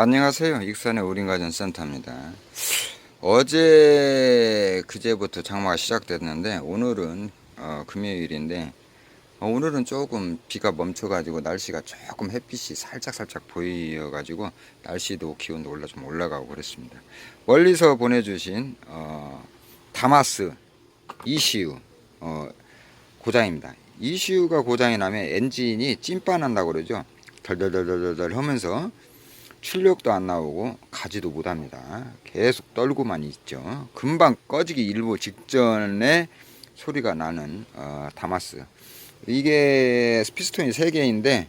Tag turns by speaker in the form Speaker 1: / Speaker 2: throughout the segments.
Speaker 1: 안녕하세요. 익산의 우린가전 센터입니다. 어제 그제부터 장마가 시작됐는데 오늘은 어, 금요일인데 어, 오늘은 조금 비가 멈춰가지고 날씨가 조금 햇빛이 살짝 살짝 보여가지고 날씨도 기온도 올라 좀 올라가고 그랬습니다. 멀리서 보내주신 어, 다마스 이시우 어, 고장입니다. 이시우가 고장이 나면 엔진이 찐빠난다고 그러죠. 덜덜덜덜덜 하면서 출력도 안 나오고 가지도 못합니다. 계속 떨고만 있죠. 금방 꺼지기 일보 직전에 소리가 나는 어, 다마스. 이게 피스톤이 세 개인데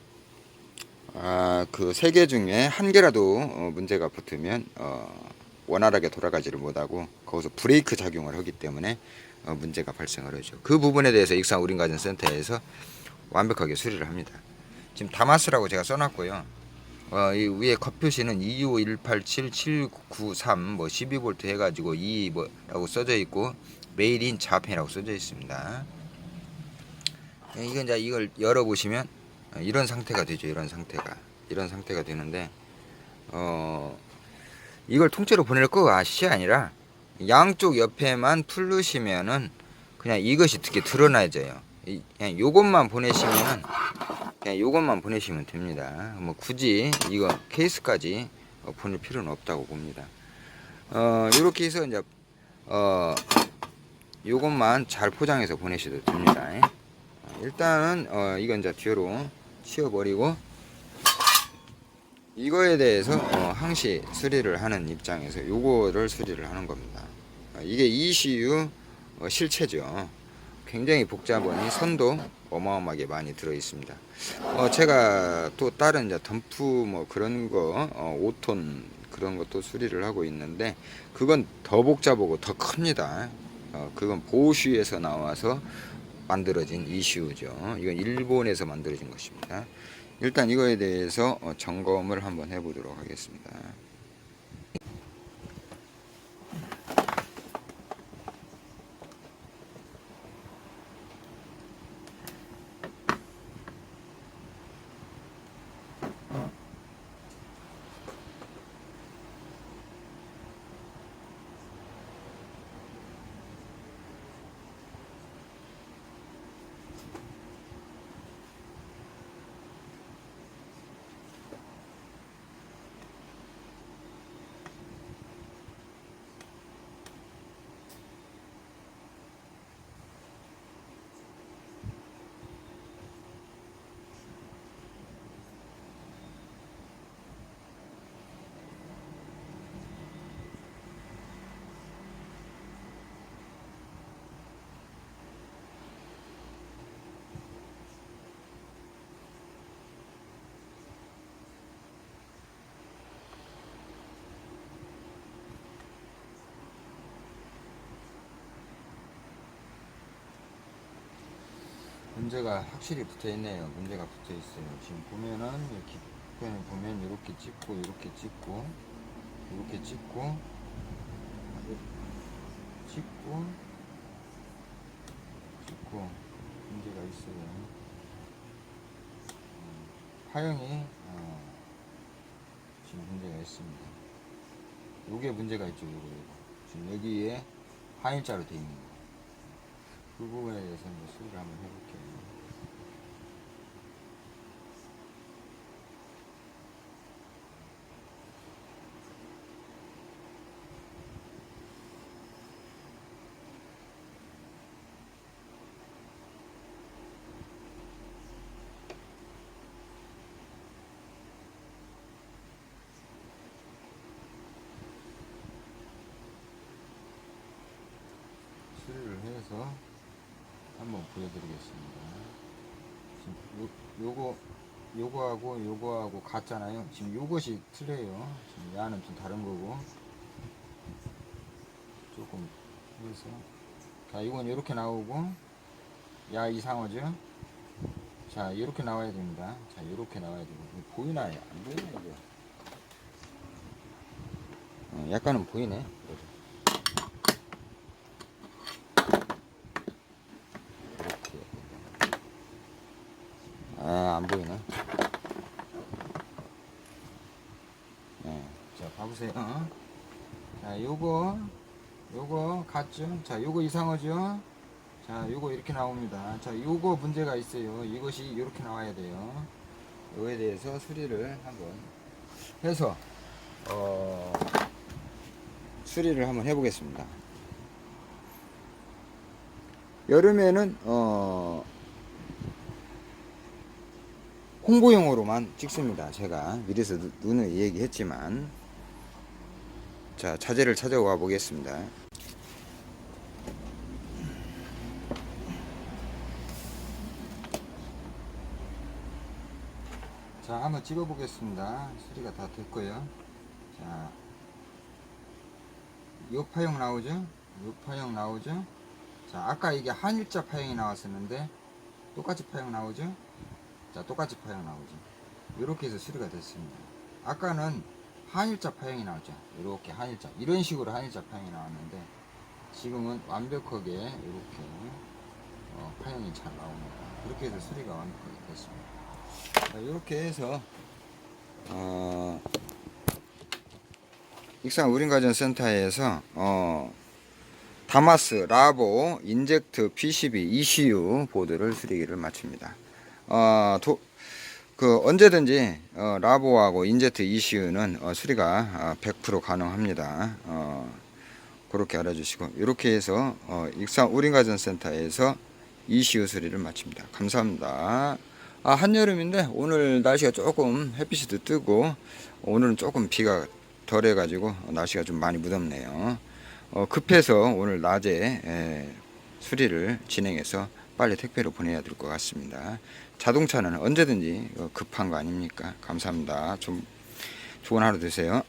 Speaker 1: 아, 그세개 중에 한 개라도 어, 문제가 붙으면 어, 원활하게 돌아가지를 못하고 거기서 브레이크 작용을 하기 때문에 어, 문제가 발생을 하죠. 그 부분에 대해서 익산 우린가전센터에서 완벽하게 수리를 합니다. 지금 다마스라고 제가 써놨고요. 어, 이 위에 컷 표시는 25187-793뭐 12V 해가지고 2 뭐라고 써져 있고 메이드 인 자펜이라고 써져 있습니다. 예, 이건 이제 이걸 열어 보시면 어, 이런 상태가 되죠. 이런 상태가 이런 상태가 되는데 어 이걸 통째로 보낼 거 아시이 아니라 양쪽 옆에만 풀르시면은 그냥 이것이 특히 드러나져요. 이- 그냥 요것만 보내시면은 그냥 요것만 보내시면 됩니다. 뭐 굳이 이거 케이스까지 어, 보낼 필요는 없다고 봅니다. 어, 요렇게 해서 이제 어, 요것만 잘 포장해서 보내셔도 됩니다. 어, 일단은 어, 이건 이제 뒤로 치워버리고 이거에 대해서 어, 항시 수리를 하는 입장에서 요거를 수리를 하는 겁니다. 어, 이게 ECU 어, 실체죠. 굉장히 복잡하니 선도 어마어마하게 많이 들어 있습니다. 어, 제가 또 다른 이제 덤프 뭐 그런 거 어, 5톤 그런 것도 수리를 하고 있는데 그건 더 복잡하고 더 큽니다. 어, 그건 보슈에서 나와서 만들어진 이슈죠. 이건 일본에서 만들어진 것입니다. 일단 이거에 대해서 어, 점검을 한번 해보도록 하겠습니다. 문제가 확실히 붙어 있네요. 문제가 붙어 있어요. 지금 보면은 이렇게 뒷편을 보면 이렇게 찍고 이렇게 찍고 이렇게 찍고 찍고 찍고 문제가 있어요. 음, 파형이 어, 지금 문제가 있습니다. 요게 문제가 있죠. 요거. 지금 여기에 하인자로 되어 있는 거. 그 부분에 대해서 한번 수리를 한번 해볼게요. 수리를 해서 한번 보여드리겠습니다. 지금 요, 요거 요거하고 요거하고 같잖아요. 지금 요것이 틀려요. 지금 야는 좀 다른 거고 조금 해서 자 이건 이렇게 나오고 야 이상하죠? 자 이렇게 나와야 됩니다. 자 이렇게 나와야 되고 보이나요? 안 보이나 이게? 어, 약간은 보이네. 그래도. 아, 안 보이네. 네. 봐 보세요. 자, 요거, 요거 같죠? 자, 요거 이상하죠? 자, 요거 이렇게 나옵니다. 자, 요거 문제가 있어요. 이것이 이렇게 나와야 돼요. 요거에 대해서 수리를 한번 해서, 어, 수리를 한번 해보겠습니다. 여름에는, 어, 홍보용으로만 찍습니다. 제가 미리서 누- 눈을 얘기했지만 자 자재를 찾아와 보겠습니다. 자 한번 찍어 보겠습니다. 수리가 다 됐고요. 자, 요 파형 나오죠? 요 파형 나오죠? 자 아까 이게 한일자 파형이 나왔었는데 똑같이 파형 나오죠? 자 똑같이 파형 나오죠 이렇게 해서 수리가 됐습니다 아까는 한일자 파형이 나왔죠. 이렇게 한일자 이런 식으로 한일자 파형이 나왔는데 지금은 완벽하게 이렇게 어, 파형이 잘 나옵니다. 그렇게 해서 수리가 완벽하게 됐습니다. 자, 이렇게 해서 어, 익산 우린가전센터에서 어, 다마스, 라보, 인젝트, PCB, ECU 보드를 수리기를 마칩니다. 어, 도, 그 언제든지 어, 라보하고 인젝트, ECU는 어, 수리가 어, 100% 가능합니다. 어, 그렇게 알아주시고 이렇게 해서 어, 익산 우린가전센터에서 ECU 수리를 마칩니다. 감사합니다. 아, 한여름인데 오늘 날씨가 조금 햇빛이 뜨고 오늘은 조금 비가 덜 해 가지고 날씨가 좀 많이 무덥네요. 어, 급해서 오늘 낮에 에, 수리를 진행해서 빨리 택배로 보내야 될 것 같습니다. 자동차는 언제든지 어, 급한 거 아닙니까? 감사합니다. 좀 좋은 하루 되세요.